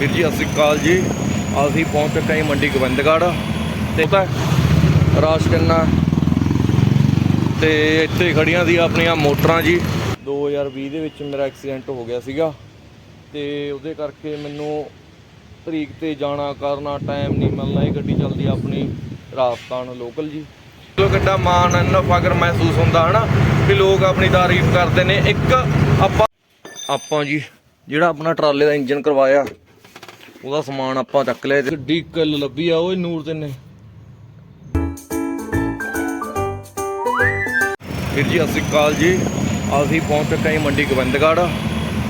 ਵੀਰ ਜੀ, ਸਤਿ ਸ਼੍ਰੀ ਅਕਾਲ ਜੀ। ਅਸੀਂ ਪਹੁੰਚ ਚੁੱਕੇ ਹਾਂ ਮੰਡੀ ਗੋਬਿੰਦਗੜ੍ਹ। ਤੇ ਤਾਂ ਰਾਸ਼ ਕਿੰਨਾ? ਤੇ ਇੱਥੇ ਖੜੀਆਂ ਸੀ ਆਪਣੀਆਂ ਮੋਟਰਾਂ ਜੀ। 2020 ਦੇ ਵਿੱਚ ਮੇਰਾ ਐਕਸੀਡੈਂਟ ਹੋ ਗਿਆ ਸੀਗਾ। ਤੇ ਉਹਦੇ ਕਰਕੇ ਮੈਨੂੰ ਤਰੀਕ ਤੇ ਜਾਣਾ, ਕਰਨਾ ਟਾਈਮ ਨਹੀਂ ਮਿਲਣਾ। ਇਹ ਗੱਡੀ ਚੱਲਦੀ ਆਪਣੀ ਰਾਜਸਥਾਨ ਲੋਕਲ ਜੀ। ਜੋ ਕਿੱਡਾ ਮਾਣ ਇੰਨਾ ਫਖਰ ਮਹਿਸੂਸ ਹੁੰਦਾ, ਹਨਾ? ਵੀ ਲੋਕ ਆਪਣੀ ਤਾਰੀਫ ਕਰਦੇ ਨੇ। ਇੱਕ ਆਪਾਂ ਆਪਾਂ ਜੀ, ਜਿਹੜਾ ਆਪਣਾ ਟਰਾਲੇ ਦਾ ਇੰਜਨ ਕਰਵਾਇਆ ਉਹਦਾ ਸਮਾਨ ਆਪਾਂ ਚੱਕ ਲਿਆ ਤੇ ਗੱਡੀ ਕੱਲ ਲੱਭੀ ਆ ਓਏ ਨੂਰ ਤੇ ਨੇ ਵੀਰ ਜੀ ਸ਼੍ਰੀ ਅਕਾਲ ਜੀ। ਅਸੀਂ ਪਹੁੰਚ ਚੁੱਕੇ ਹਾਂ ਮੰਡੀ ਗੋਬਿੰਦਗੜ੍ਹ।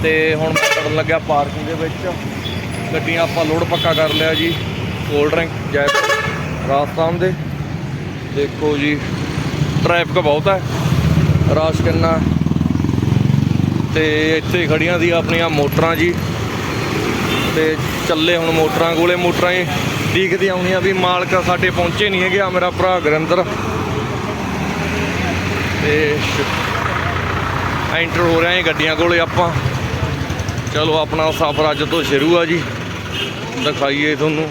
ਤੇ ਹੁਣ ਮੈਂ ਕਰਨ ਲੱਗਿਆ ਪਾਰਕਿੰਗ ਦੇ ਵਿੱਚ। ਗੱਡੀਆਂ ਆਪਾਂ ਲੋਡ ਪੱਕਾ ਕਰ ਲਿਆ ਜੀ। ਕੋਲਡ ਡਰਿੰਕ ਜੈਪੁਰ ਰਾਜਸਥਾਨ ਦੇ। ਦੇਖੋ ਜੀ ਟ੍ਰੈਫਿਕ ਬਹੁਤ ਹੈ। ਰਸ਼ ਕਿੰਨਾ। ਤੇ ਇੱਥੇ ਖੜੀਆਂ ਸੀ ਆਪਣੀਆਂ ਮੋਟਰਾਂ ਜੀ। ਤੇ ਚੱਲੇ ਹੁਣ ਮੋਟਰਾਂ ਕੋਲੇ, ਮੋਟਰਾਂ ਹੀ ਦੀਖਦੀ ਆਉਣੀਆਂ ਵੀ ਮਾਲਕ ਸਾਡੇ ਪਹੁੰਚੇ ਨਹੀਂ ਹੈਗੇ, ਆ ਮੇਰਾ ਭਰਾ ਗਰਿੰਦਰ। ਤੇ ਐਂਟਰ ਹੋ ਰਹੇ ਹਾਂ ਗੱਡੀਆਂ ਕੋਲੇ ਆਪਾਂ। ਚਲੋ ਆਪਣਾ ਸਫ਼ਰ ਅੱਜ ਤੋਂ ਸ਼ੁਰੂ ਆ ਜੀ। ਦਿਖਾਈਏ ਤੁਹਾਨੂੰ।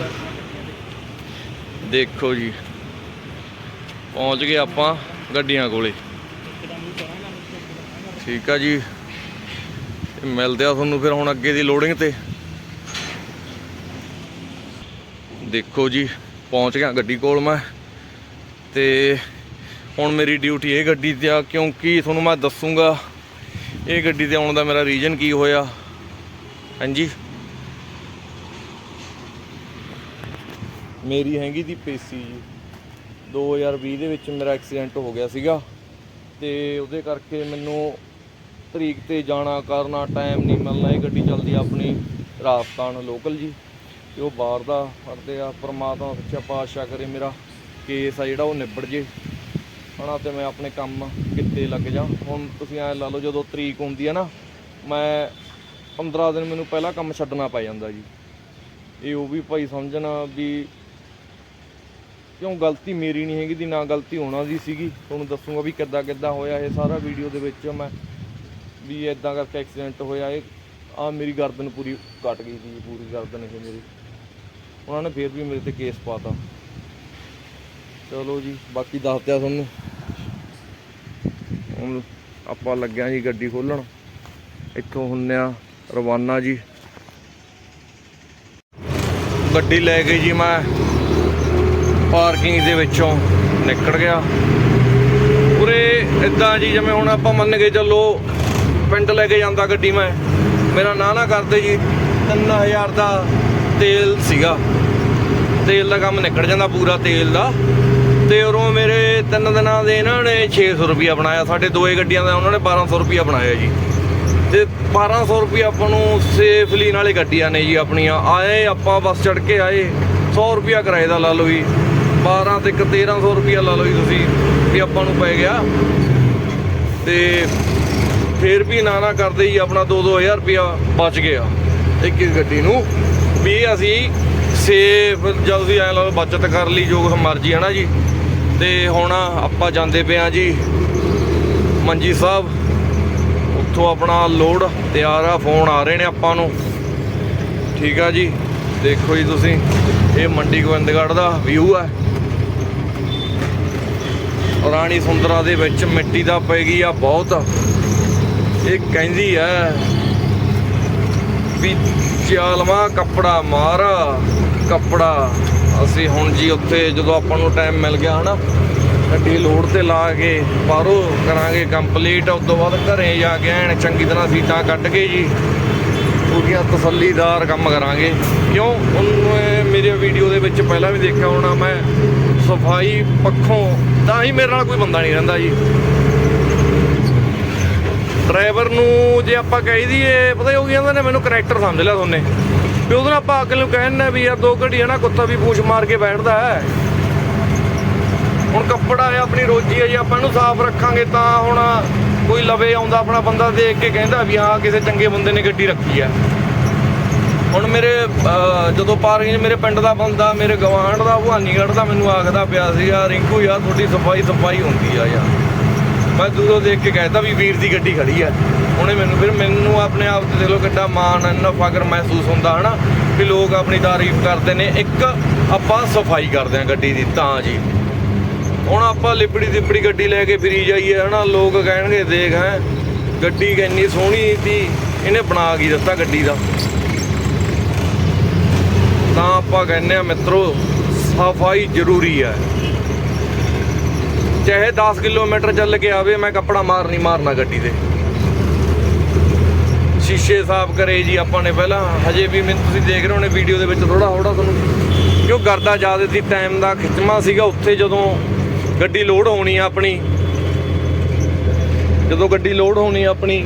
ਦੇਖੋ ਜੀ। ਪਹੁੰਚ ਗਏ ਆਪਾਂ ਗੱਡੀਆਂ ਕੋਲੇ। ਠੀਕ ਆ ਜੀ। ਮਿਲਦੇ ਆ ਤੁਹਾਨੂੰ ਫਿਰ ਹੁਣ ਅੱਗੇ ਦੀ ਲੋਡਿੰਗ ਤੇ। ਦੇਖੋ ਜੀ, ਪਹੁੰਚ ਗਿਆ ਗੱਡੀ ਕੋਲ ਮੈਂ। ਤੇ ਹੁਣ ਮੇਰੀ ਡਿਊਟੀ ਇਹ ਗੱਡੀ ਤੇ ਆ, ਕਿਉਂਕਿ ਤੁਹਾਨੂੰ ਮੈਂ ਦੱਸੂਗਾ, ਇਹ ਗੱਡੀ ਤੇ ਆਉਣ ਦਾ ਮੇਰਾ ਰੀਜ਼ਨ ਕੀ ਹੋਇਆ। ਹਾਂਜੀ। ਮੇਰੀ ਹੈਗੀ ਦੀ ਪੇਸੀ ਜੀ। 2020 ਦੇ ਵਿੱਚ ਮੇਰਾ ਐਕਸੀਡੈਂਟ ਹੋ ਗਿਆ ਸੀਗਾ। ਤੇ ਉਹਦੇ ਕਰਕੇ ਮੈਨੂੰ ਤਰੀਕ ਤੇ ਜਾਣਾ, ਕਰਨਾ ਟਾਈਮ ਨਹੀਂ ਮਿਲਣਾ, ਇਹ ਗੱਡੀ ਚੱਲਦੀ ਆਪਣੀ ਰਾਜਸਥਾਨ ਲੋਕਲ ਜੀ। ਤੇ ਉਹ ਬਾਹਰ ਦਾ ਫੜਦੇ ਆ, ਪਰਮਾਤਮਾ ਸੱਚਾ ਪਾਤਸ਼ਾਹ ਕਰੇ ਮੇਰਾ ਕੇਸ ਆ ਜਿਹੜਾ ਉਹ ਨਿਬੜ ਜੇ। ਹਨਾ ਤੇ ਮੈਂ ਆਪਣੇ ਕੰਮ ਕਿੱਤੇ ਲੱਗ ਜਾ। ਹੁਣ ਤੁਸੀਂ ਐ ਲਾ ਲਓ ਜਦੋਂ ਤਰੀਕ ਹੁੰਦੀ ਹੈ ਨਾ, ਮੈਂ 15 ਦਿਨ ਮੈਨੂੰ ਪਹਿਲਾਂ ਕੰਮ ਛੱਡਣਾ ਪੈ ਜਾਂਦਾ ਜੀ। ਇਹ ਉਹ ਵੀ ਭਾਈ ਸਮਝਣਾ ਵੀ ਕਿਉਂ ਗਲਤੀ ਮੇਰੀ ਨਹੀਂ ਹੈਗੀ ਦੀ, ਨਾ ਗਲਤੀ ਹੋਣਾ ਦੀ ਸੀਗੀ। ਤੁਹਾਨੂੰ ਦੱਸੂਗਾ ਵੀ ਕਿੱਦਾਂ ਕਿੱਦਾਂ ਹੋਇਆ ਇਹ ਸਾਰਾ ਵੀਡੀਓ ਦੇ ਵਿੱਚ ਮੈਂ ਵੀ ਇਦਾਂ ਕਰਕੇ ਐਕਸੀਡੈਂਟ ਹੋਇਆ। ਇਹ ਆ ਮੇਰੀ ਗਰਦਨ ਪੂਰੀ ਕੱਟ ਗਈ ਸੀ ਪੂਰੀ ਗਰਦਨ ਇਹ ਮੇਰੀ। ਉਹਨਾਂ ਨੇ ਫੇਰ ਵੀ ਮੇਰੇ ਤੇ ਕੇਸ ਪਾਤਾ। ਚਲੋ ਜੀ, ਬਾਕੀ ਦੱਸਦਿਆ ਤੁਹਾਨੂੰ। ਹੁਣ ਆਪਾਂ ਲੱਗਿਆ ਜੀ ਗੱਡੀ ਖੋਲਣ। ਇੱਥੋਂ ਹੁੰਨੇ ਆ ਰਵਾਨਾ ਜੀ। ਗੱਡੀ ਲੈ ਕੇ ਜੀ ਮੈਂ ਪਾਰਕਿੰਗ ਦੇ ਵਿੱਚੋਂ ਨਿਕਲ ਗਿਆ। ਪੂਰੇ ਇਦਾਂ ਜੀ ਜਿਵੇਂ ਹੁਣ ਆਪਾਂ ਮੰਨ ਕੇ ਚੱਲੋ ਪਿੰਡ ਲੈ ਕੇ ਜਾਂਦਾ ਗੱਡੀ ਮੈਂ। ਮੇਰਾ ਨਾ ਨਾ ਕਰਦੇ ਜੀ। 3000 ਦਾ ਤੇਲ ਸੀਗਾ। ਤੇਲ ਦਾ ਕੰਮ ਨਿਕਲ ਜਾਂਦਾ ਪੂਰਾ ਤੇਲ ਦਾ। ਤੇ ਉਰੋਂ ਮੇਰੇ ਤਿੰਨ ਦਿਨਾਂ ਦੇ ਇਹਨਾਂ ਨੇ 600 ਰੁਪਿਆ ਬਣਾਇਆ। ਸਾਡੇ ਦੋਏ ਗੱਡੀਆਂ ਦਾ ਉਹਨਾਂ ਨੇ 1200 ਰੁਪਿਆ ਬਣਾਇਆ ਜੀ। ਤੇ 1200 ਰੁਪਿਆ ਆਪਾਂ ਨੂੰ ਸੇਫਲੀ ਨਾਲੇ ਗੱਡੀਆਂ ਨੇ ਜੀ ਆਪਣੀਆਂ। ਆਏ, ਆਪਾਂ ਬੱਸ ਚੜ ਕੇ ਆਏ। 100 ਰੁਪਿਆ ਕਿਰਾਏ ਦਾ ਲਾ ਲਓ ਜੀ। 12 ਤੇ ਇੱਕ 1300 ਰੁਪਿਆ ਲਾ ਲਓ ਜੀ ਤੁਸੀਂ, ਵੀ ਆਪਾਂ ਨੂੰ ਪੈ ਗਿਆ। ਤੇ ਫੇਰ ਵੀ ਨਾ ਨਾ ਕਰਦੇ ਜੀ, ਆਪਣਾ 2-2000 ਰੁਪਿਆ ਬਚ ਗਿਆ ਇੱਕ ਇੱਕ ਗੱਡੀ ਨੂੰ। ਵੀ ਅਸੀਂ ਸੇਫ ਜਦ ਵੀ ਐ ਲਓ ਬਚਤ ਕਰ ਲਈ, ਜੋ ਕੁਛ ਮਰਜ਼ੀ ਹੈ ਨਾ ਜੀ। ਤੇ ਹੁਣ ਆਪਾਂ ਜਾਂਦੇ ਪਏ ਆ ਜੀ, ਮੰਜੀ ਸਾਹਿਬ। ਉੱਥੋਂ ਆਪਣਾ ਲੋਡ ਤਿਆਰ ਆ ਫੋਨ ਆ ਰਹੇ ਨੇ ਆਪਾਂ ਨੂੰ। ਠੀਕ ਆ ਜੀ, ਦੇਖੋ ਜੀ ਤੁਸੀਂ, ਇਹ ਮੰਡੀ ਗੋਬਿੰਦਗੜ੍ਹ ਦਾ ਵਿਊ ਆ। ਰਾਣੀ ਸੁੰਦਰਾ ਦੇ ਵਿੱਚ ਮਿੱਟੀ ਦਾ ਪੈ ਗਈ ਆ ਬਹੁਤ। ਇਹ ਕਹਿੰਦੀ ਐ ਵੀ ਚਾਲਵਾ ਕੱਪੜਾ ਮਾਰਾ, ਕੱਪੜਾ। ਅਸੀਂ ਹੁਣ ਜੀ ਉੱਥੇ ਜਦੋਂ ਆਪਾਂ ਨੂੰ ਟਾਈਮ ਮਿਲ ਗਿਆ ਹਨਾ, ਗੱਡੀ ਲੋਡ ਤੇ ਲਾ ਕੇ ਬਾਹਰੋਂ ਕਰਾਂਗੇ ਕੰਪਲੀਟ ਉਸ ਤੋਂ ਬਾਅਦ ਘਰੇ ਜਾ ਕੇ ਐਨ ਚੰਗੀ ਤਰ੍ਹਾਂ ਸੀਟਾਂ ਕੱਢ ਕੇ ਜੀ, ਪੂਰੀਆਂ ਤਸੱਲੀਦਾਰ ਕੰਮ ਕਰਾਂਗੇ। ਕਿਉਂ? ਉਹਨੂੰ ਇਹ ਮੇਰੇ ਵੀਡੀਓ ਦੇ ਵਿੱਚ ਪਹਿਲਾਂ ਵੀ ਦੇਖਿਆ ਹੋਣਾ, ਮੈਂ ਸਫ਼ਾਈ ਪੱਖੋਂ ਤਾਂ ਹੀ ਮੇਰੇ ਨਾਲ ਕੋਈ ਬੰਦਾ ਨਹੀਂ ਰਹਿੰਦਾ ਜੀ। ਡਰਾਈਵਰ ਨੂੰ ਜੇ ਆਪਾਂ ਕਹਿ ਦਈਏ, ਪਤਾ ਉਹ ਕੀ ਕਹਿੰਦੇ ਨੇ ਮੈਨੂੰ ਕਰੈਕਟਰ ਸਮਝ ਲਿਆ ਦੋਨੇ। ਵੀ ਉਹਦੇ ਨਾਲ ਆਪਾਂ ਅਕਲ ਨੂੰ ਕਹਿੰਦੇ ਵੀ ਯਾਰ ਦੋ ਘੜੀ ਨਾ, ਕੁੱਤਾ ਵੀ ਪੂਛ ਮਾਰ ਕੇ ਬੈਠਦਾ ਹੈ। ਹੁਣ ਕੱਪੜਾ ਆ ਆਪਣੀ ਰੋਜੀ ਆ ਜੇ ਆਪਾਂ ਇਹਨੂੰ ਸਾਫ਼ ਰੱਖਾਂਗੇ ਤਾਂ ਹੁਣ ਕੋਈ ਲਵੇ ਆਉਂਦਾ ਆਪਣਾ ਬੰਦਾ ਦੇਖ ਕੇ ਕਹਿੰਦਾ ਵੀ ਹਾਂ ਕਿਸੇ ਚੰਗੇ ਬੰਦੇ ਨੇ ਗੱਡੀ ਰੱਖੀ ਹੈ। ਹੁਣ ਮੇਰੇ ਜਦੋਂ ਪਾਰਕਿੰਗ ਮੇਰੇ ਪਿੰਡ ਦਾ ਬੰਦਾ, ਮੇਰੇ ਗਵਾਂਢ ਦਾ, ਭਵਾਨੀਗੜ੍ਹ ਦਾ ਮੈਨੂੰ ਆਖਦਾ ਪਿਆ ਸੀ ਯਾਰ ਰਿੰਕੂ ਯਾਰ ਤੁਹਾਡੀ ਸਫ਼ਾਈ ਸਫ਼ਾਈ ਹੁੰਦੀ ਆ ਯਾਰ। ਮੈਂ ਦੂਰੋਂ ਦੇਖ ਕੇ ਕਹਿਤਾ ਵੀ ਵੀਰ ਦੀ ਗੱਡੀ ਖੜੀ ਆ। ਉਹਨੇ ਮੈਨੂੰ ਫਿਰ ਮੈਨੂੰ ਆਪਣੇ ਆਪ ਤੇ ਦੇਖ ਲਓ ਕਿੱਡਾ ਮਾਣ ਇੰਨਾ ਫਖਰ ਮਹਿਸੂਸ ਹੁੰਦਾ, ਹਨਾ? ਵੀ ਲੋਕ ਆਪਣੀ ਤਾਰੀਫ ਕਰਦੇ ਨੇ। ਇੱਕ ਆਪਾਂ ਸਫ਼ਾਈ ਕਰਦੇ ਆ ਗੱਡੀ ਦੀ, ਤਾਂ ਜੀ। ਹੁਣ ਆਪਾਂ ਲਿਪੜੀ ਦਿਪੜੀ ਗੱਡੀ ਲੈ ਕੇ ਫਿਰੀ ਜਾਈਏ, ਹਨਾ? ਲੋਕ ਕਹਿਣਗੇ, ਦੇਖ, ਹੈ? ਗੱਡੀ ਇੰਨੀ ਸੋਹਣੀ ਸੀ, ਇਹਨੇ ਬਣਾ ਕੀ ਦਿੱਤਾ ਗੱਡੀ ਦਾ? ਤਾਂ ਆਪਾਂ ਕਹਿੰਦੇ ਆ, ਮਿੱਤਰੋ, ਸਫ਼ਾਈ ਜ਼ਰੂਰੀ ਹੈ ਚਾਹੇ 10 ਕਿਲੋਮੀਟਰ ਚੱਲ ਕੇ ਆਵੇ, ਮੈਂ ਕੱਪੜਾ ਮਾਰ ਨਹੀਂ ਮਾਰਨਾ ਗੱਡੀ ਦੇ ਸ਼ੀਸ਼ੇ ਸਾਫ਼ ਕਰੇ ਜੀ ਆਪਾਂ ਨੇ ਪਹਿਲਾਂ। ਹਜੇ ਵੀ ਮੈਨੂੰ ਤੁਸੀਂ ਦੇਖ ਰਹੇ ਹੋਣੇ ਵੀਡੀਓ ਦੇ ਵਿੱਚ ਥੋੜਾ ਥੋੜਾ ਤੁਹਾਨੂੰ। ਕਿਉਂ ਕਰਦਾ ਜ਼ਿਆਦਾ ਸੀ ਟਾਈਮ ਦਾ ਖਿੱਚਮਾ ਸੀਗਾ ਉੱਥੇ ਜਦੋਂ ਗੱਡੀ ਲੋਡ ਹੋਣੀ ਆ ਆਪਣੀ। ਜਦੋਂ ਗੱਡੀ ਲੋਡ ਹੋਣੀ ਆਪਣੀ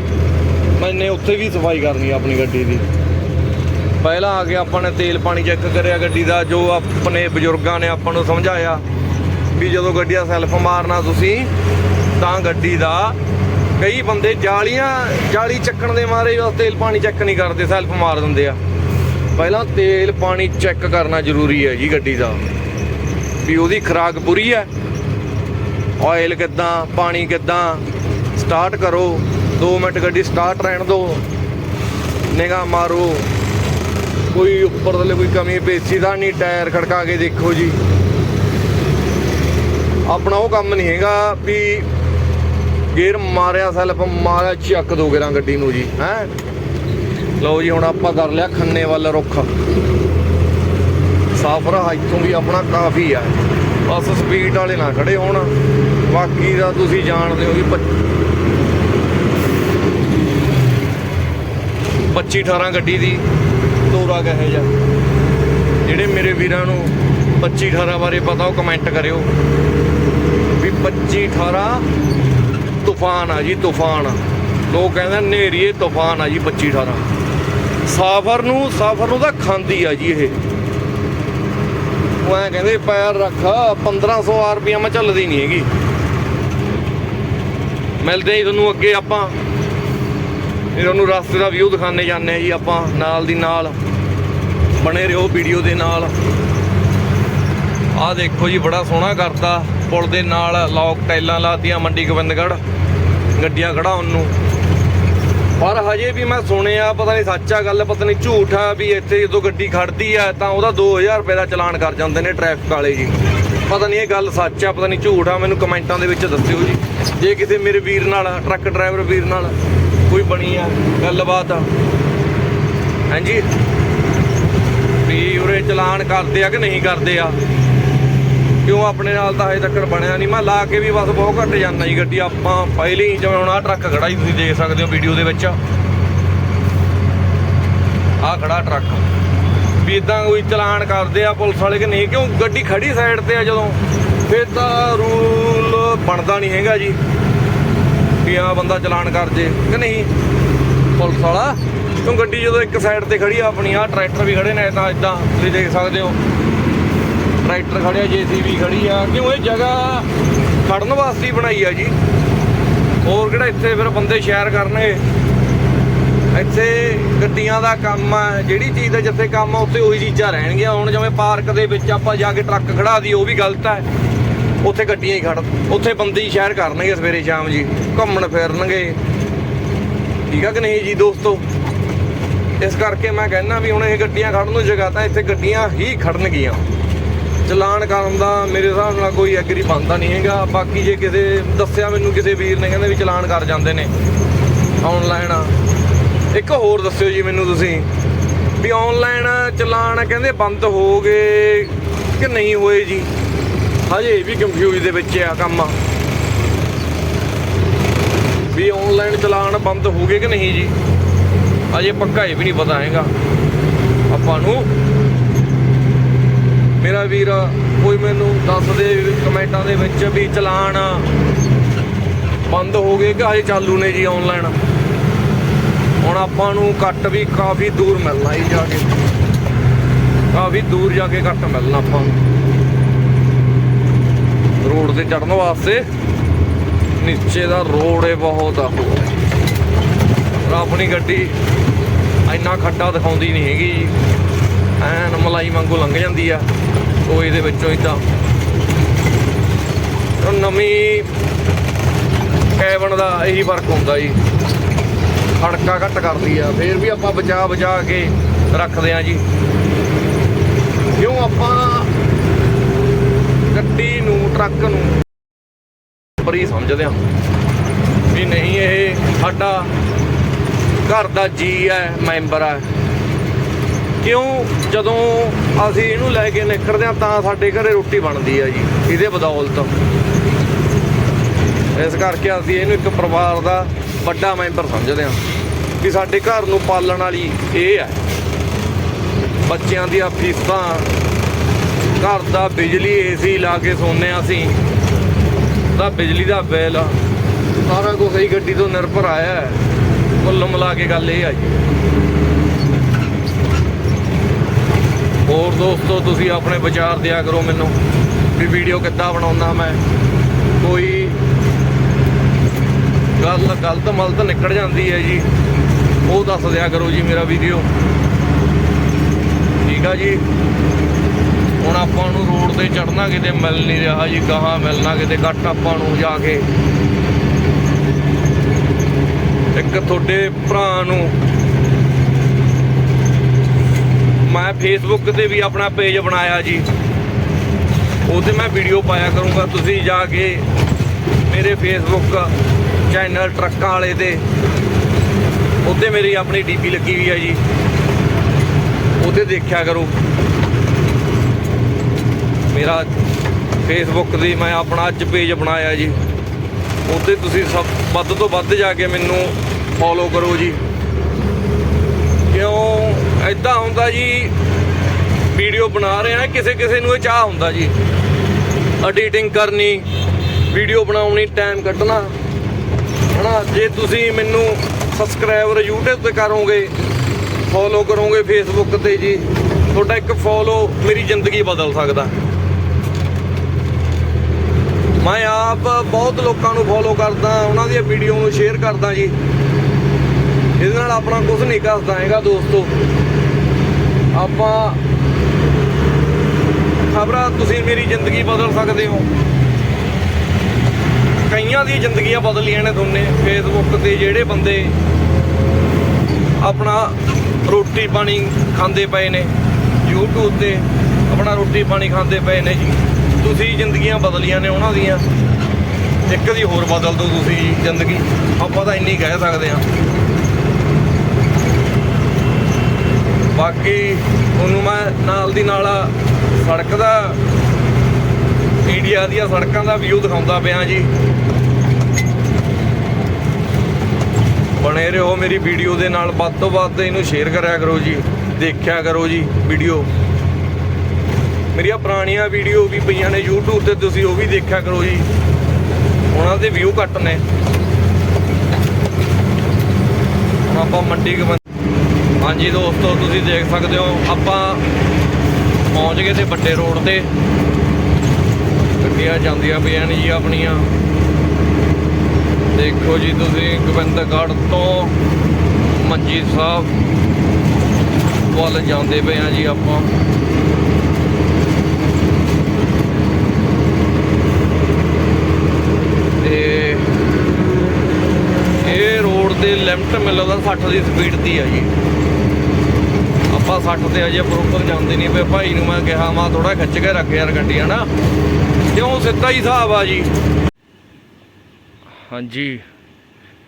ਮੈਨੇ ਉੱਥੇ ਵੀ ਸਫ਼ਾਈ ਕਰਨੀ ਆਪਣੀ ਗੱਡੀ ਦੀ। ਪਹਿਲਾਂ ਆ ਕੇ ਆਪਾਂ ਨੇ ਤੇਲ ਪਾਣੀ ਚੈੱਕ ਕਰਿਆ ਗੱਡੀ ਦਾ, ਜੋ ਆਪਣੇ ਬਜ਼ੁਰਗਾਂ ਨੇ ਆਪਾਂ ਨੂੰ ਸਮਝਾਇਆ। ਵੀ ਜਦੋਂ ਗੱਡੀ ਦਾ ਸੈਲਫ ਮਾਰਨਾ ਤੁਸੀਂ, ਤਾਂ ਗੱਡੀ ਦਾ ਕਈ ਬੰਦੇ ਜਾਲੀਆਂ, ਜਾਲੀ ਚੱਕਣ ਦੇ ਮਾਰੇ ਉਹ ਤੇਲ ਪਾਣੀ ਚੈੱਕ ਨਹੀਂ ਕਰਦੇ, ਸੈਲਫ ਮਾਰ ਦਿੰਦੇ ਆ। ਪਹਿਲਾਂ ਤੇਲ ਪਾਣੀ ਚੈੱਕ ਕਰਨਾ ਜ਼ਰੂਰੀ ਹੈ ਜੀ ਗੱਡੀ ਦਾ। ਵੀ ਉਹਦੀ ਖੁਰਾਕ ਪੂਰੀ ਹੈ ਆਇਲ ਕਿੱਦਾਂ, ਪਾਣੀ ਕਿੱਦਾਂ ਸਟਾਰਟ ਕਰੋ 2 ਮਿੰਟ ਗੱਡੀ ਸਟਾਰਟ ਰਹਿਣ ਦਿਓ ਨਿਗਾਹ ਮਾਰੋ। ਕੋਈ ਉੱਪਰ ਥੱਲੇ ਕੋਈ ਕਮੀ ਪੇਚੀ ਦਾ ਨਹੀਂ, ਟਾਇਰ ਖੜਕਾ ਕੇ ਦੇਖੋ ਜੀ। ਆਪਣਾ ਉਹ ਕੰਮ ਨਹੀਂ ਹੈਗਾ ਵੀ ਗੇਅਰ ਮਾਰਿਆ ਸੈਲਫ ਮਾਰਿਆ ਚੱਕ ਦੋ ਗੇਰਾਂ ਗੱਡੀ ਨੂੰ ਜੀ, ਹੈ? ਲਓ ਜੀ, ਹੁਣ ਆਪਾਂ ਕਰ ਲਿਆ ਖੰਨੇ ਵੱਲ ਰੁੱਖ। ਸਾਫਰ ਇੱਥੋਂ ਵੀ ਆਪਣਾ ਕਾਫੀ ਆ। ਬਸ ਸਪੀਡ ਵਾਲੇ ਨਾ ਖੜੇ ਹੋਣ। ਬਾਕੀ ਦਾ ਤੁਸੀਂ ਜਾਣਦੇ ਹੋ ਵੀ 25 18 ਗੱਡੀ ਦੀ ਤੋਰਾ ਕਹੇ ਜਾ ਜਿਹੜੇ ਮੇਰੇ ਵੀਰਾਂ ਨੂੰ 25 18 ਬਾਰੇ ਪਤਾ, ਉਹ ਕਮੈਂਟ ਕਰਿਓ। 25 18 ਤੂਫਾਨ ਆ ਜੀ, ਤੂਫਾਨ। ਲੋਕ ਕਹਿੰਦੇ ਨੇਰੀਏ ਤੂਫਾਨ ਆ ਜੀ 25 18 ਸਾਫਰ ਨੂੰ ਸਾਫਰ ਨੂੰ ਤਾਂ ਖਾਂਦੀ ਆ ਜੀ ਇਹ। ਉਹ ਐ ਕਹਿੰਦੇ, ਪੈਰ ਰੱਖ 1500 ਰੁਪਏ ਮੈਂ ਚੱਲਦੀ ਨਹੀਂ ਹੈਗੀ। ਮਿਲਦੇ ਹੀ ਤੁਹਾਨੂੰ ਅੱਗੇ ਆਪਾਂ। ਇਹ ਤੁਹਾਨੂੰ ਰਸਤੇ ਦਾ ਵਿਊ ਦਿਖਾਣੇ ਜਾਂਦੇ ਆ ਜੀ ਆਪਾਂ, ਨਾਲ ਦੀ ਨਾਲ। ਬਣੇ ਰਹੋ ਵੀਡੀਓ ਦੇ ਨਾਲ। ਆਹ ਦੇਖੋ ਜੀ, ਬੜਾ ਸੋਹਣਾ ਕਰਤਾ। ਪੁਲ ਦੇ ਨਾਲ ਲੌਕ ਟਾਈਲਾਂ ਲਾਤੀਆਂ ਮੰਡੀ ਗੋਬਿੰਦਗੜ੍ਹ। ਗੱਡੀਆਂ ਖੜਾਉਣ ਨੂੰ ਪਰ ਹਜੇ ਵੀ ਮੈਂ ਸੁਣਿਆ, ਪਤਾ ਨਹੀਂ ਸੱਚ ਆ ਗੱਲ, ਪਤਾ ਨਹੀਂ ਝੂਠ ਆ ਵੀ ਇੱਥੇ ਜਦੋਂ ਗੱਡੀ ਖੜਦੀ ਆ, ਤਾਂ ਉਹਦਾ 2000 ਰੁਪਏ ਦਾ ਚਲਾਨ ਕਰ ਜਾਂਦੇ ਨੇ ਟ੍ਰੈਫਿਕ ਵਾਲੇ ਜੀ। ਪਤਾ ਨਹੀਂ ਇਹ ਗੱਲ ਸੱਚ ਆ, ਪਤਾ ਨਹੀਂ ਝੂਠ ਆ, ਮੈਨੂੰ ਕਮੈਂਟਾਂ ਦੇ ਵਿੱਚ ਦੱਸਿਓ ਜੀ। ਜੇ ਕਿਸੇ ਮੇਰੇ ਵੀਰ ਨਾਲ, ਟਰੱਕ ਡਰਾਈਵਰ ਵੀਰ ਨਾਲ ਕੋਈ ਬਣੀ ਆ ਗੱਲਬਾਤ। ਹਾਂਜੀ ਵੀ ਉਰੇ ਚਲਾਨ ਕਰਦੇ ਆ ਕਿ ਨਹੀਂ ਕਰਦੇ ਆ? ਕਿਉਂ ਆਪਣੇ ਨਾਲ ਤਾਂ ਹਜੇ ਤੱਕ ਬਣਿਆ ਨਹੀਂ? ਮੈਂ ਲਾ ਕੇ ਵੀ ਬਸ ਬਹੁਤ ਘੱਟ ਜਾਂਦਾ ਜੀ ਗੱਡੀ। ਆਪਾਂ ਪਹਿਲੀ ਹੀ ਜਿਵੇਂ ਹੁਣ ਆਹ ਟਰੱਕ ਖੜਾ ਹੀ ਤੁਸੀਂ ਦੇਖ ਸਕਦੇ ਹੋ ਵੀਡੀਓ ਦੇ ਵਿੱਚ। ਆਹ ਖੜਾ ਟਰੱਕ। ਵੀ ਇਦਾਂ ਕੋਈ ਚਲਾਨ ਕਰਦੇ ਆ ਪੁਲਿਸ ਵਾਲੇ ਕਿ ਨਹੀਂ? ਕਿਉਂ ਗੱਡੀ ਖੜੀ ਸਾਈਡ ਤੇ ਆ ਜਦੋਂ? ਫਿਰ ਤਾਂ ਰੂਲ ਬਣਦਾ ਨਹੀਂ ਹੈਗਾ ਜੀ। ਵੀ ਆ ਬੰਦਾ ਚਲਾਨ ਕਰ ਜੇ ਕਿ ਨਹੀਂ? ਪੁਲਿਸ ਵਾਲਾ। ਕਿਉਂ ਗੱਡੀ ਜਦੋਂ ਇੱਕ ਸਾਈਡ ਤੇ ਖੜੀ ਆ, ਆਪਣੀ ਆ ਟਰੈਕਟਰ ਵੀ ਖੜੇ ਨੇ, ਤਾਂ ਇਦਾਂ ਤੁਸੀਂ ਦੇਖ ਸਕਦੇ ਹੋ। ਟਰੈਕਟਰ ਖੜਿਆ ਜੀਸੀਬੀ ਖੜੀ ਆ। ਕਿਉਂ ਇਹ ਜਗ੍ਹਾ ਖੜਨ ਵਾਸਤੇ ਬਣਾਈ ਆ ਜੀ? ਹੋਰ ਕਿਹੜਾ ਇੱਥੇ ਫਿਰ ਬੰਦੇ ਸ਼ਹਿਰ ਕਰਨਗੇ? ਇੱਥੇ ਗੱਡੀਆਂ ਦਾ ਕੰਮ ਆ, ਜਿਹੜੀ ਚੀਜ਼ ਦਾ ਜਿੱਥੇ ਕੰਮ ਆ, ਉੱਥੇ ਉਹੀ ਚੀਜ਼ਾਂ ਰਹਿਣਗੀਆਂ। ਹੁਣ ਜਿਵੇਂ ਪਾਰਕ ਦੇ ਵਿੱਚ ਆਪਾਂ ਜਾ ਕੇ ਟਰੱਕ ਖੜਾ ਦੀ ਉਹ ਵੀ ਗਲਤ ਹੈ ਉੱਥੇ ਗੱਡੀਆਂ ਹੀ ਖੜ ਉੱਥੇ ਬੰਦੇ ਹੀ ਸ਼ਹਿਰ ਕਰਨਗੇ ਸਵੇਰੇ ਸ਼ਾਮ ਜੀ, ਘੁੰਮਣ ਫਿਰਨਗੇ। ਠੀਕ ਆ ਕਿ ਨਹੀਂ ਜੀ ਦੋਸਤੋ? ਇਸ ਕਰਕੇ ਮੈਂ ਕਹਿੰਦਾ ਵੀ ਹੁਣ ਇਹ ਗੱਡੀਆਂ ਖੜਨ ਨੂੰ ਜਗ੍ਹਾ ਤਾਂ ਇੱਥੇ ਗੱਡੀਆਂ ਹੀ ਖੜਨਗੀਆਂ ਚਲਾਨ ਕਰਨ ਦਾ ਮੇਰੇ ਹਿਸਾਬ ਨਾਲ ਕੋਈ ਐਗਰੀ ਬਣਦਾ ਨਹੀਂ ਹੈਗਾ। ਬਾਕੀ ਜੇ ਕਿਸੇ ਦੱਸਿਆ ਮੈਨੂੰ ਕਿਸੇ ਵੀਰ ਨੇ ਕਹਿੰਦੇ ਵੀ ਚਲਾਨ ਕਰ ਜਾਂਦੇ ਨੇ ਆਨਲਾਈਨ ਇੱਕ ਹੋਰ ਦੱਸਿਓ ਜੀ ਮੈਨੂੰ ਤੁਸੀਂ ਵੀ ਆਨਲਾਈਨ ਚਲਾਨ ਕਹਿੰਦੇ ਬੰਦ ਹੋ ਗਏ ਕਿ ਨਹੀਂ ਹੋਏ ਜੀ? ਹਜੇ ਵੀ ਕੰਫਿਊਜ਼ ਦੇ ਵਿੱਚ ਆ ਕੰਮ। ਵੀ ਆਨਲਾਈਨ ਚਲਾਨ ਬੰਦ ਹੋ ਗਏ ਕਿ ਨਹੀਂ ਜੀ? ਅਜੇ ਪੱਕਾ ਇਹ ਵੀ ਨਹੀਂ ਪਤਾ ਹੈਗਾ। ਆਪਾਂ ਨੂੰ ਮੇਰਾ ਵੀਰ, ਕੋਈ ਮੈਨੂੰ ਦੱਸ ਦੇ ਕਮੈਂਟਾਂ ਦੇ ਵਿੱਚ ਵੀ ਚਲਾਨ ਬੰਦ ਹੋ ਗਏ ਕਿ ਹਜੇ ਚਾਲੂ ਨੇ ਜੀ ਆਨਲਾਈਨ ਹੁਣ ਆਪਾਂ ਨੂੰ ਕੱਟ ਵੀ ਕਾਫੀ ਦੂਰ ਮਿਲਣਾ ਜੀ ਜਾ ਕੇ। ਕਾਫੀ ਦੂਰ ਜਾ ਕੇ ਕੱਟ ਮਿਲਣਾ ਆਪਾਂ ਨੂੰ। ਰੋਡ ਤੇ ਚੜਨ ਵਾਸਤੇ ਨੀਚੇ ਦਾ ਰੋਡ ਏ ਬਹੁਤ ਆ। ਆਪਣੀ ਗੱਡੀ, ਇੰਨਾ ਖੱਡਾ ਦਿਖਾਉਂਦੀ ਨਹੀਂ ਹੈਗੀ ਜੀ। ਐਨ ਮਲਾਈ ਵਾਂਗੂ ਲੰਘ ਜਾਂਦੀ ਆ, ਉਹ ਇਹਦੇ ਵਿੱਚੋਂ ਇਦਾਂ ਨਵੀਂ ਕੈਬਨ ਦਾ ਇਹੀ ਫ਼ਰਕ ਹੁੰਦਾ ਜੀ। ਖੜਕਾ ਘੱਟ ਕਰਦੀ ਆ, ਫੇਰ ਵੀ ਆਪਾਂ ਬਚਾ ਬਚਾ ਕੇ ਰੱਖਦੇ ਆ ਜੀ। ਕਿਉਂ ਆਪਾਂ ਗੱਡੀ ਨੂੰ, ਟਰੱਕ ਨੂੰ ਬਰੀ ਸਮਝਦੇ ਹਾਂ ਵੀ ਨਹੀਂ, ਇਹ ਸਾਡਾ ਘਰ ਦਾ ਜੀ ਹੈ, ਮੈਂਬਰ ਹੈ। ਕਿਉਂ ਜਦੋਂ ਅਸੀਂ ਇਹਨੂੰ ਲੈ ਕੇ ਨਿਕਲਦੇ ਹਾਂ ਤਾਂ ਸਾਡੇ ਘਰੇ ਰੋਟੀ ਬਣਦੀ ਹੈ ਜੀ, ਇਹਦੇ ਬਦੌਲਤ। ਇਸ ਕਰਕੇ ਅਸੀਂ ਇਹਨੂੰ ਇੱਕ ਪਰਿਵਾਰ ਦਾ ਵੱਡਾ ਮੈਂਬਰ ਸਮਝਦੇ ਹਾਂ ਕਿ ਸਾਡੇ ਘਰ ਨੂੰ ਪਾਲਣ ਵਾਲੀ ਇਹ ਹੈ ਬੱਚਿਆਂ ਦੀਆਂ ਫੀਸਾਂ, ਘਰ ਦਾ ਬਿਜਲੀ, ਏਸੀ ਲਾ ਕੇ ਸੌਂਦੇ ਹਾਂ ਅਸੀਂ। ਦਾ ਬਿਜਲੀ ਦਾ ਬਿੱਲ ਸਾਰਾ ਕੁਝ ਹੀ ਗੱਡੀ ਤੋਂ ਨਿਰਭਰ ਆਇਆ ਹੈ। ਕੁੱਲ ਮਿਲਾ ਕੇ ਗੱਲ ਇਹ ਆ ਜੀ। ਹੋਰ ਦੋਸਤੋ, ਤੁਸੀਂ ਆਪਣੇ ਵਿਚਾਰ ਦਿਆ ਕਰੋ ਮੈਨੂੰ ਵੀ ਵੀਡੀਓ ਕਿੱਦਾਂ ਬਣਾਉਣਾ ਮੈਂ। ਕੋਈ ਗੱਲ ਗਲਤ ਮਲਤ ਨਿਕਲ ਜਾਂਦੀ ਹੈ ਜੀ, ਉਹ ਦੱਸ ਦਿਆ ਕਰੋ ਜੀ ਮੇਰਾ ਵੀਡੀਓ ਠੀਕ ਆ ਜੀ? ਹੁਣ ਆਪਾਂ ਨੂੰ ਰੋਡ ਤੇ ਚੜਨਾ ਕਿਤੇ ਮਿਲ ਨਹੀਂ ਰਿਹਾ ਜੀ ਕਹਾਂ ਮਿਲਣਾ ਕਿਤੇ, ਘੱਟ ਆਪਾਂ ਨੂੰ ਜਾ ਕੇ। ਇੱਕ ਤੁਹਾਡੇ ਭਰਾ ਨੂੰ ਮੈਂ ਫੇਸਬੁੱਕ ਤੇ ਵੀ ਆਪਣਾ ਪੇਜ ਬਣਾਇਆ ਜੀ। ਉਹਤੇ ਮੈਂ ਵੀਡੀਓ ਪਾਇਆ ਕਰੂੰਗਾ। ਤੁਸੀਂ ਜਾ ਕੇ ਮੇਰੇ ਫੇਸਬੁੱਕ ਚੈਨਲ ਟਰੱਕਾਂ ਵਾਲੇ ਤੇ ਉਹਤੇ ਮੇਰੀ ਆਪਣੀ ਡੀਪੀ ਲੱਗੀ ਹੋਈ ਹੈ ਜੀ। ਉਹਤੇ ਦੇਖਿਆ ਕਰੋ। ਮੇਰਾ ਫੇਸਬੁੱਕ ਦੀ ਮੈਂ ਆਪਣਾ ਅੱਜ ਪੇਜ ਬਣਾਇਆ ਜੀ। ਉੱਤੇ ਤੁਸੀਂ ਸਭ ਵੱਧ ਤੋਂ ਵੱਧ ਜਾ ਕੇ ਮੈਨੂੰ ਫੋਲੋ ਕਰੋ ਜੀ। ਕਿਉਂ ਹੁੰਦਾ ਜੀ ਵੀਡੀਓ ਬਣਾ ਰਹੇ ਆ ਕਿਸੇ ਕਿਸੇ ਨੂੰ ਇਹ ਚਾਹ ਹੁੰਦਾ ਜੀ। ਐਡੀਟਿੰਗ ਕਰਨੀ ਵੀਡੀਓ ਬਣਾਉਣੀ ਟਾਈਮ ਕੱਢਣਾ। ਹਨਾ, ਜੇ ਤੁਸੀਂ ਮੈਨੂੰ ਸਬਸਕ੍ਰਾਈਬਰ YouTube ਤੇ ਕਰੋਗੇ ਫੋਲੋ ਕਰੋਗੇ ਫੇਸਬੁੱਕ ਤੇ ਜੀ, ਤੁਹਾਡਾ ਇੱਕ ਫੋਲੋ ਮੇਰੀ ਜ਼ਿੰਦਗੀ ਬਦਲ ਸਕਦਾ। ਮੈਂ ਆਪ ਬਹੁਤ ਲੋਕਾਂ ਨੂੰ ਫੋਲੋ ਕਰਦਾ, ਉਹਨਾਂ ਦੀਆਂ ਵੀਡੀਓ ਨੂੰ ਸ਼ੇਅਰ ਕਰਦਾ ਜੀ। ਇਹਦੇ ਨਾਲ ਆਪਣਾ ਕੁਝ ਨਹੀਂ ਘਸਦਾ ਹੈਗਾ ਦੋਸਤੋ। ਆਪਾਂ ਖਬਰਾਂ ਤੁਸੀਂ ਮੇਰੀ ਜ਼ਿੰਦਗੀ ਬਦਲ ਸਕਦੇ ਹੋ। ਕਈਆਂ ਦੀ ਜ਼ਿੰਦਗੀਆਂ ਬਦਲੀਆਂ ਨੇ ਦੋਨੇ ਫੇਸਬੁੱਕ ਤੇ ਜਿਹੜੇ ਬੰਦੇ ਆਪਣਾ ਰੋਟੀ ਪਾਣੀ ਖਾਂਦੇ ਪਏ ਨੇ, YouTube ਤੇ ਆਪਣਾ ਰੋਟੀ ਪਾਣੀ ਖਾਂਦੇ ਪਏ ਨੇ ਜੀ। ਤੁਸੀਂ ਜ਼ਿੰਦਗੀਆਂ ਬਦਲੀਆਂ ਨੇ ਉਹਨਾਂ ਦੀਆਂ। ਇੱਕ ਦੀ ਹੋਰ ਬਦਲ ਦਿਓ ਤੁਸੀਂ ਜੀ ਜ਼ਿੰਦਗੀ। ਆਪਾਂ ਤਾਂ ਇੰਨੀ ਕਹਿ ਸਕਦੇ ਹਾਂ। ਬਾਕੀ ਉਹਨੂੰ ਮੈਂ ਨਾਲ ਦੀ ਨਾਲ ਸੜਕ ਦਾ ਇੰਡੀਆ ਦੀਆਂ ਸੜਕਾਂ ਦਾ ਵਿਊ ਦਿਖਾਉਂਦਾ ਪਿਆ ਜੀ। ਬਣੇ ਰਹੋ ਮੇਰੀ ਵੀਡੀਓ ਦੇ ਨਾਲ, ਵੱਧ ਤੋਂ ਵੱਧ ਇਹਨੂੰ ਸ਼ੇਅਰ ਕਰਿਆ ਕਰੋ ਜੀ, ਦੇਖਿਆ ਕਰੋ ਜੀ ਵੀਡੀਓ। ਮੇਰੀਆਂ ਪੁਰਾਣੀਆਂ ਵੀਡੀਓ ਵੀ ਪਈਆਂ ਨੇ YouTube ਤੇ, ਤੁਸੀਂ ਉਹ ਵੀ ਦੇਖਿਆ ਕਰੋ ਜੀ। ਉਹਨਾਂ ਦੇ ਵਿਊ ਘੱਟ ਨੇ। ਹੁਣ ਆਪਾਂ ਮੰਡੀ ਹਾਂਜੀ ਦੋਸਤੋ, ਤੁਸੀਂ ਦੇਖ ਸਕਦੇ ਹੋ, ਆਪਾਂ ਪਹੁੰਚ ਗਏ ਤੇ ਵੱਡੇ ਰੋਡ ਤੇ। ਗੱਡੀਆਂ ਜਾਂਦੀਆਂ ਪਈਆਂ ਨੇ ਜੀ ਆਪਣੀਆਂ। ਦੇਖੋ ਜੀ ਤੁਸੀਂ, ਗੋਬਿੰਦਗੜ੍ਹ ਤੋਂ ਮੰਜੀ ਸਾਹਿਬ ਵੱਲ ਜਾਂਦੇ ਪਏ ਆ ਜੀ ਆਪਾਂ। ਤੇ ਇਹ ਰੋਡ ਦੇ ਲਿਮਟ ਮਿਲੋ ਦਾ 60 ਦੀ ਸਪੀਡ ਦੀ ਆ ਜੀ। ਆਪਾਂ 60 ਤੇ ਅਜੇ ਪ੍ਰੋਪਰ ਜਾਂਦੇ ਨਹੀਂ ਪਏ। ਭਾਈ ਨੂੰ ਮੈਂ ਕਿਹਾ, ਮਾ ਥੋੜਾ ਖਿੱਚ ਕੇ ਰੱਖ ਯਾਰ ਗੱਡੀ, ਹਨਾ? ਕਿਉਂ ਸਿੱਧਾ ਹੀ ਹਿਸਾਬ ਆ ਜੀ? ਹਾਂਜੀ,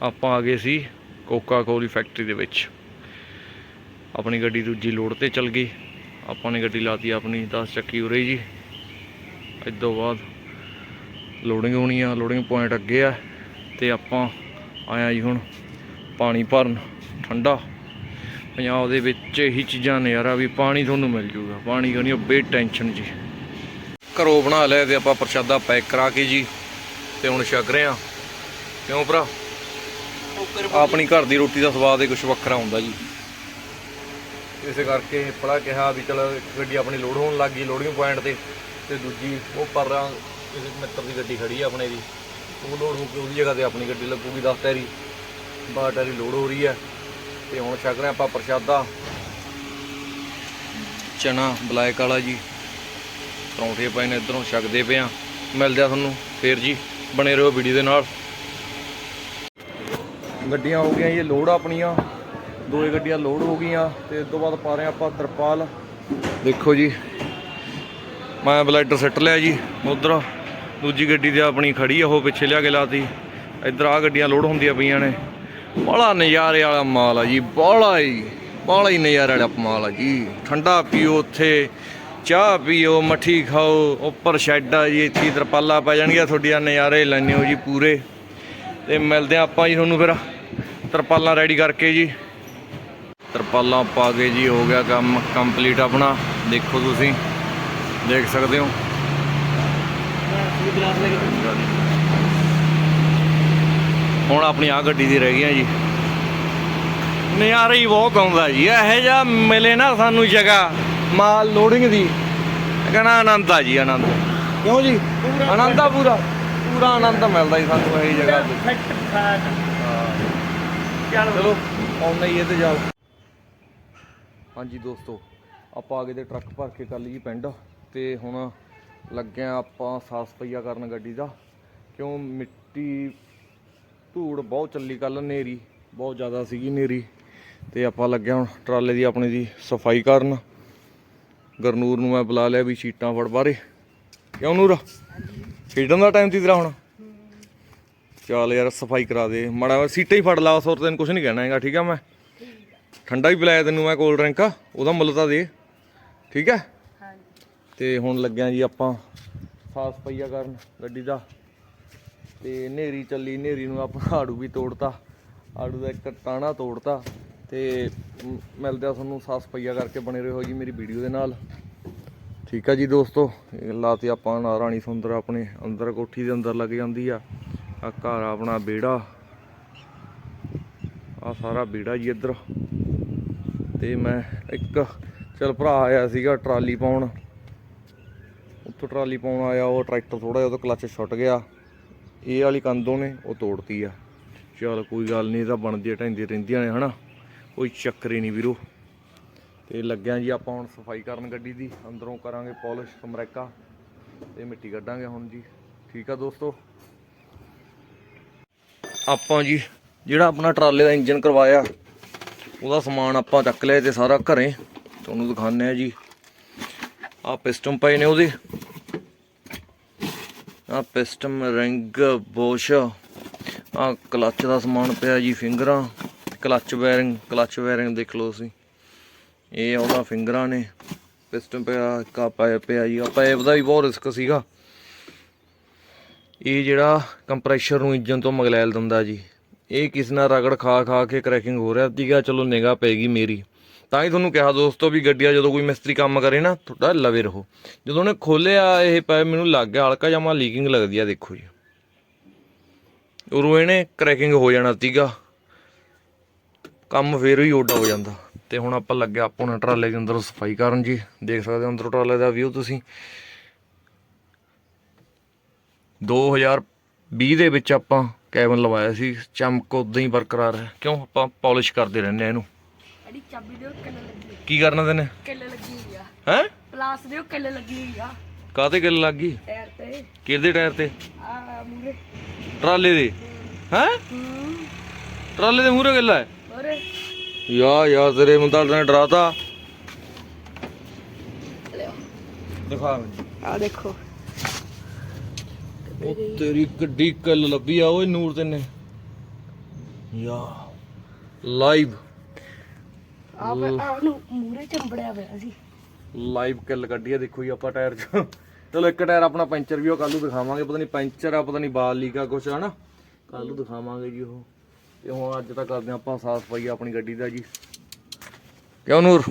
ਆਪਾਂ ਆ ਗਏ ਸੀ ਕੋਕਾ ਕੋਲੀ ਫੈਕਟਰੀ ਦੇ ਵਿੱਚ। ਆਪਣੀ ਗੱਡੀ ਦੂਜੀ ਲੋਡ ਤੇ ਚੱਲ ਗਈ। ਆਪਾਂ ਨੇ ਗੱਡੀ ਲਾਤੀ ਆਪਣੀ 10 ਚੱਕੀ ਉਰੇ ਜੀ। ਇਸ ਤੋਂ ਬਾਅਦ ਲੋਡਿੰਗ ਹੋਣੀ ਆ, ਲੋਡਿੰਗ ਪੁਆਇੰਟ ਅੱਗੇ ਆ। ਤੇ ਆਪਾਂ ਆਇਆ ਜੀ ਹੁਣ ਪਾਣੀ ਭਰਨ, ਠੰਡਾ। ਪੰਜਾਬ ਦੇ ਵਿੱਚ ਇਹੀ ਚੀਜ਼ਾਂ ਨਜ਼ਾਰਾ ਵੀ ਪਾਣੀ ਤੁਹਾਨੂੰ ਮਿਲ ਜੂਗਾ। ਪਾਣੀ ਕਰਨੀ ਬੇ ਟੈਨਸ਼ਨ ਜੀ। ਘਰੋਂ ਬਣਾ ਲਿਆ ਤੇ ਆਪਾਂ ਪ੍ਰਸ਼ਾਦਾ ਪੈਕ ਕਰਾ ਕੇ ਜੀ, ਤੇ ਹੁਣ ਛਕ ਰਹੇ ਆ ਕਿਉਂ ਭਰਾ? ਆਪਣੀ ਘਰ ਦੀ ਰੋਟੀ ਦਾ ਸਵਾਦ ਹੀ ਕੁਝ ਵੱਖਰਾ ਹੁੰਦਾ ਜੀ। ਇਸੇ ਕਰਕੇ ਪੜਾ ਕਿਹਾ ਵੀ ਚਲ ਇੱਕ ਗੱਡੀ ਆਪਣੀ ਲੋਡ ਹੋਣ ਲੱਗ ਗਈ, ਲੋਡਿੰਗ ਪੁਆਇੰਟ ਤੇ ਤੇ ਦੂਜੀ ਉਹ ਪਰ ਕਿਸੇ ਮਿੱਤਰ ਦੀ ਗੱਡੀ ਖੜੀ ਆ ਆਪਣੇ ਦੀ। ਉਹ ਲੋਡ ਹੋ ਕੇ ਉਹਦੀ ਜਗ੍ਹਾ ਤੇ ਆਪਣੀ ਗੱਡੀ ਲੱਗੂਗੀ 10 ਟੈਰੀ 12 ਟੈਰੀ ਲੋਡ ਹੋ ਰਹੀ ਹੈ ਤੇ ਹੁਣ ਛਕ ਰਹੇ ਆਪਾਂ ਪ੍ਰਸ਼ਾਦਾ। ਚਨਾ, ਬਲੈਕ ਵਾਲਾ ਜੀ। ਪਰੌਂਠੇ ਪਏ ਨੇ ਇਧਰੋਂ ਛਕਦੇ ਪਏ ਆ ਮਿਲਦੇ ਆ ਤੁਹਾਨੂੰ ਫੇਰ ਜੀ, ਬਣੇ ਰਹੋ ਵੀਡੀਓ ਦੇ ਨਾਲ। ਗੱਡੀਆਂ ਹੋ ਗਈਆਂ ਇਹ ਲੋਡ ਆਪਣੀਆਂ। ਦੋਏ ਗੱਡੀਆਂ ਲੋਡ ਹੋ ਗਈਆਂ ਤੇ ਇਸ ਤੋਂ ਬਾਅਦ ਪਾ ਰਹੇ ਆਪਾਂ ਤਰਪਾਲ। ਦੇਖੋ ਜੀ, ਮੈਂ ਬਲਾਈਡਰ ਸਿੱਟ ਲਿਆ ਜੀ, ਉਧਰ। ਦੂਜੀ ਗੱਡੀ ਤੇ ਆਪਣੀ ਖੜੀ ਆ, ਉਹ ਪਿੱਛੇ ਲਿਆ ਕੇ ਲਾਤੀ। ਇੱਧਰ ਆ ਗੱਡੀਆਂ ਲੋਡ ਹੁੰਦੀਆਂ ਪਈਆਂ ਨੇ। ਬੜਾ ਨਜ਼ਾਰੇ ਵਾਲਾ ਮਾਲ ਆ ਜੀ, ਬੜਾ ਹੀ ਬੜਾ ਹੀ ਨਜ਼ਾਰੇ ਵਾਲਾ ਮਾਲ ਆ ਜੀ। ਠੰਡਾ ਪੀਓ ਉੱਥੇ, ਚਾਹ ਪੀਓ, ਮੱਠੀ ਖਾਓ, ਉੱਪਰ ਸ਼ੈੱਡ ਆ ਜੀ, ਇੱਥੇ ਤਰਪਾਲਾ ਪੈ ਜਾਣਗੀਆਂ ਤੁਹਾਡੀਆਂ, ਨਜ਼ਾਰੇ ਲੈਣੇ ਹੋ ਜੀ ਪੂਰੇ। ਤੇ ਮਿਲਦੇ ਆ ਆਪਾਂ ਜੀ ਤੁਹਾਨੂੰ ਫਿਰ, ਤਰਪਾਲਾਂ ਰੈਡੀ ਕਰਕੇ ਜੀ। ਤਰਪਾਲਾਂ ਪਾ ਕੇ ਜੀ, ਹੋ ਗਿਆ ਕੰਮ ਕੰਪਲੀਟ ਆਪਣਾ, ਦੇਖੋ ਤੁਸੀਂ, ਦੇਖ ਸਕਦੇ ਹੋ। ਹੁਣ ਆਪਣੀ ਆ ਗੱਡੀ ਦੀ ਰਹਿ ਗਈਆਂ ਜੀ। ਨਜ਼ਾਰਾ ਹੀ ਬਹੁਤ ਆਉਂਦਾ ਜੀ। ਇਹੋ ਜਿਹਾ ਮਿਲੇ ਨਾ ਸਾਨੂੰ ਜਗ੍ਹਾ ਮਾਲ ਲੋਡਿੰਗ ਦੀ। ਕਹਿੰਦਾ ਆਨੰਦ ਆ ਜੀ ਆਨੰਦ। ਕਿਉਂ ਜੀ? ਆਨੰਦ ਆ ਪੂਰਾ। ਪੂਰਾ ਆਨੰਦ ਮਿਲਦਾ ਜੀ ਸਾਨੂੰ ਇਹ ਜਗ੍ਹਾ ਤੇ। ਚਲੋ। ਆਉਂਦਾ ਹੀ ਇਹ ਤੇ ਜਾਓ। ਹਾਂਜੀ ਦੋਸਤੋ ਆਪਾਂ ਆਗੇ ਦੇ ਟਰੱਕ ਭਰ ਕੇ ਕਰ ਲਈ ਜੀ ਪਿੰਡ ਤੇ ਹੁਣ ਲੱਗੇ ਆਂ ਆਪਾਂ ਸਾਫ਼ ਸਫਾਈਆ ਕਰਨ ਗੱਡੀ ਦਾ। ਕਿਉਂ ਮਿੱਟੀ ਧੂੜ ਬਹੁਤ ਚੱਲੀ ਕੱਲ ਨੇਰੀ ਬਹੁਤ ਜ਼ਿਆਦਾ ਸੀਗੀ ਨੇਰੀ ਤੇ ਆਪਾਂ ਲੱਗੇ ਹੁਣ ਟਰਾਲੇ ਦੀ ਆਪਣੀ ਦੀ ਸਫ਼ਾਈ ਕਰਨ। ਗਰਨੂਰ ਨੂੰ ਮੈਂ ਬੁਲਾ ਲਿਆ ਵੀ ਸ਼ੀਟਾਂ ਫੜ ਬਾਰੇ ਕਿਉਂ ਨੂਰ? ਖੇਡਣ ਦਾ ਟਾਈਮ ਤੀ ਤੇਰਾ ਹੁਣ। ਚੱਲ ਯਾਰ ਸਫ਼ਾਈ ਕਰਾ ਦੇ। ਮਾੜਾ ਸੀਟਾਂ ਹੀ ਫੜ ਲਾ ਉਸ ਹੋਰ ਤੈਨੂੰ ਕੁਝ ਨਹੀਂ ਕਹਿਣਾ ਹੈਗਾ ਠੀਕ ਆ ਮੈਂ? ਠੰਡਾ ਵੀ ਪਿਲਾਇਆ ਤੈਨੂੰ ਮੈਂ ਕੋਲਡ ਡਰਿੰਕ ਉਹਦਾ ਮੁੱਲ ਤਾਂ ਦੇ। ਠੀਕ ਹੈ ਤੇ ਹੁਣ ਲੱਗਿਆ ਜੀ ਆਪਾਂ ਸਾਫ਼ ਸਫਾਈਆ ਕਰਨ ਗੱਡੀ ਦਾ। ਤੇ ਨੇਰੀ ਚੱਲੀ ਨੇਰੀ ਨੂੰ ਆਪਾਂ ਆੜੂ ਵੀ ਤੋੜਤਾ। ਆੜੂ ਦਾ ਇੱਕ ਟਾਣਾ ਤੋੜਤਾ ਤੇ ਮ- ਮਿਲਦੇ ਆ ਤੁਹਾਨੂੰ ਸਾਫ਼ ਸਫਾਈਆ ਕਰਕੇ ਬਣੇ ਰਹੋ ਜੀ ਮੇਰੀ ਵੀਡੀਓ ਦੇ ਨਾਲ। ਠੀਕ ਆ ਜੀ ਦੋਸਤੋ, ਇਹ ਲਾਤੀ ਆਪਾਂ ਨਾ ਰਾਣੀ ਸੁੰਦਰ ਆਪਣੇ ਅੰਦਰ, ਕੋਠੀ ਦੇ ਅੰਦਰ ਲੱਗ ਜਾਂਦੀ ਆ। ਆ ਘਰ ਆਪਣਾ ਵਿਹੜਾ। ਆ ਸਾਰਾ ਵਿਹੜਾ ਜੀ ਇੱਧਰ। ਤੇ ਮੈਂ ਇੱਕ, ਚਲ ਭਰਾ ਆਇਆ ਸੀਗਾ ਟਰਾਲੀ ਪਾਉਣ। ਉੱਥੋਂ ਟਰਾਲੀ ਪਾਉਣ ਆਇਆ, ਉਹ ਟਰੈਕਟਰ ਥੋੜਾ ਜਿਹਾ ਉਹਦਾ ਕਲੱਚ ਛੁੱਟ ਗਿਆ। ਇਹ ਵਾਲੀ ਕੰਦੋਂ ਨੇ ਉਹ ਤੋੜਤੀ ਆ। ਚਲ ਕੋਈ ਗੱਲ ਨਹੀਂ, ਇਹ ਤਾਂ ਬਣਦੀ ਢੈਂਦੀ ਰਹਿੰਦੀਆਂ ਨੇ, ਹਨਾ? ਕੋਈ ਚੱਕਰ ਹੀ ਨਹੀਂ ਵੀਰੋ। ਤੇ ਲੱਗਿਆ ਜੀ ਆਪਾਂ ਹੁਣ ਸਫ਼ਾਈ ਕਰਨ ਗੱਡੀ ਦੀ, ਅੰਦਰੋਂ ਕਰਾਂਗੇ ਪਾਲਿਸ਼, ਸਮਰੈਕਾ ਤੇ ਮਿੱਟੀ ਕੱਢਾਂਗੇ ਹੁਣ ਜੀ। ਠੀਕ ਆ ਦੋਸਤੋ? ਆਪਾਂ ਜੀ, ਜਿਹੜਾ ਆਪਣਾ ਟਰਾਲੇ ਦਾ ਇੰਜਨ ਕਰਵਾਇਆ, ਉਹਦਾ ਸਮਾਨ ਆਪਾਂ ਚੱਕ ਲਿਆ ਤੇ ਸਾਰਾ ਘਰੇ। ਤੁਹਾਨੂੰ ਦਿਖਾਉਂਦੇ ਆ ਜੀ। ਆ ਪਿਸਟਨ ਪਏ ਨੇ ਉਹਦੇ। ਆ ਪਿਸਟਮ ਰਿੰਗ ਬੋਸ਼। ਆ ਕਲੱਚ ਦਾ ਸਮਾਨ ਪਿਆ ਜੀ ਫਿੰਗਰਾਂ। ਕਲੱਚ ਬੈਰਿੰਗ ਕਲੱਚ ਬੈਰਿੰਗ ਦੇਖ ਲਓ ਤੁਸੀਂ। ਇਹ ਉਹਦਾ ਫਿੰਗਰਾਂ ਨੇ। ਪਿਸਟਮ ਪਿਆ ਕਾ ਪਾਇਪ ਪਿਆ ਜੀ। ਆ ਪਾਇਪ ਦਾ ਵੀ ਬਹੁਤ ਰਿਸਕ ਸੀਗਾ। ਇਹ ਜਿਹੜਾ ਕੰਪਰੈਸ਼ਰ ਨੂੰ ਇੰਜਨ ਤੋਂ ਮਗਲੈਲ ਦਿੰਦਾ ਜੀ। ਇਹ ਕਿਸ ਨਾਲ ਰਗੜ ਖਾ ਖਾ ਕੇ ਕ੍ਰੈਕਿੰਗ ਹੋ ਰਿਹਾ? ਸੀਗਾ ਚਲੋ ਨਿਗਾਹ ਪੈਗੀ ਮੇਰੀ। ਤਾਂ ਹੀ ਤੁਹਾਨੂੰ ਕਿਹਾ ਦੋਸਤੋ ਵੀ ਗੱਡੀਆਂ ਜਦੋਂ ਕੋਈ ਮਿਸਤਰੀ ਕੰਮ ਕਰੇ ਨਾ, ਤੁਹਾਡਾ ਲਵੇ ਰਹੋ। ਜਦੋਂ ਉਹਨੇ ਖੋਲਿਆ ਇਹ ਪਾਇਪ ਮੈਨੂੰ ਲੱਗ ਗਿਆ ਹਲਕਾ ਜਮਾ ਲੀਕਿੰਗ ਲੱਗਦੀ ਆ, ਦੇਖੋ ਜੀ। ਉਰੋਂ ਇਹਨੇ ਕ੍ਰੈਕਿੰਗ ਹੋ ਜਾਣਾ ਸੀਗਾ ਕੰਮ ਫੇਰ ਹੀ ਓਡਾ ਹੋ ਜਾਂਦਾ। ਤੇ ਹੁਣ ਆਪਾਂ ਲੱਗਿਆ ਆਪਾਂ ਟਰਾਲੇ ਦੇ ਅੰਦਰ ਸਫ਼ਾਈ ਕਰਨ ਜੀ। ਦੇਖ ਸਕਦੇ ਹੋ ਅੰਦਰ ਟਰਾਲੇ ਦਾ ਵਿਊ ਤੁਸੀਂ। 2020 ਦੇ ਵਿੱਚ ਆਪਾਂ ਕੈਬਨ ਲਵਾਇਆ ਸੀ। ਚਮਕ ਉਦਾਂ ਹੀ ਬਰਕਰਾਰ ਹੈ। ਕਿਉਂ? ਆਪਾਂ ਪਾਲਿਸ਼ ਕਰਦੇ ਰਹਿੰਦੇ ਆ ਇਹਨੂੰ। ਅੜੀ ਚਾਬੀ ਕਿੱਲ ਲੱਗੀ ਕੀ ਕਰਨਾ ਤੈਨੇ? ਕਿੱਲ ਲੱਗੀ ਹੋਈ ਆ। ਹੈ? ਪਲਾਸ ਦਿਓ ਕਿੱਲ ਲੱਗੀ ਹੋਈ ਆ। ਕਾਤੇ ਗੱਲ ਲੱਗ ਗਈ? ਟਾਇਰ ਤੇ। ਕਿਹਦੇ ਟਾਇਰ ਤੇ? ਆ ਮੂਰੇ ਟਰਾਲੇ ਦੇ। ਹੈ? ਟਰਾਲੇ ਦੇ ਮੂਹਰੇ ਗੱਲ ਹੈ? ਹੋਰ? ਯਾ ਯਾ ਤੇਰੇ ਮੁੰਡਾ ਨੇ ਡਰਾਤਾ। ਦਿਖਾ ਮੈਨੂੰ। ਆ ਦੇਖੋ। ਉਹ ਤੇਰੀ ਗੱਡੀ ਕੱਲ ਲੱਭੀ ਆ ਓਏ ਨੂਰ ਤੈਨੇ। ਯਾ ਲਾਈਵ। ਆ ਆ ਨੂੰ ਮੂਰੇ ਚੰਬੜਿਆ ਪਿਆ ਸੀ। ਲਾਈਵ ਕਿੱਲ ਕੱਢੀ ਆ ਦੇਖੋ ਜੀ ਆਪਾਂ ਟਾਇਰ 'ਚ। ਚਲੋ ਇੱਕ ਟਾਇਰ ਆਪਣਾ ਪੈਂਚਰ ਵੀ ਉਹ ਕੱਲ ਨੂੰ ਦਿਖਾਵਾਂਗੇ। ਪਤਾ ਨਹੀਂ ਪੈਂਚਰ ਆ ਪਤਾ ਨਹੀਂ ਬਾਲ ਲੀਕ ਆ ਕੁਛ ਹਨਾ ਕੱਲ ਨੂੰ ਦਿਖਾਵਾਂਗੇ ਜੀ ਉਹ। ਤੇ ਹੁਣ ਅੱਜ ਤਾਂ ਕਰਦੇ ਆਪਾਂ ਸਾਫ਼ ਸਫ਼ਾਈ ਆਪਣੀ ਗੱਡੀ ਦਾ ਜੀ। ਕਿਉਂ ਨੂਰ?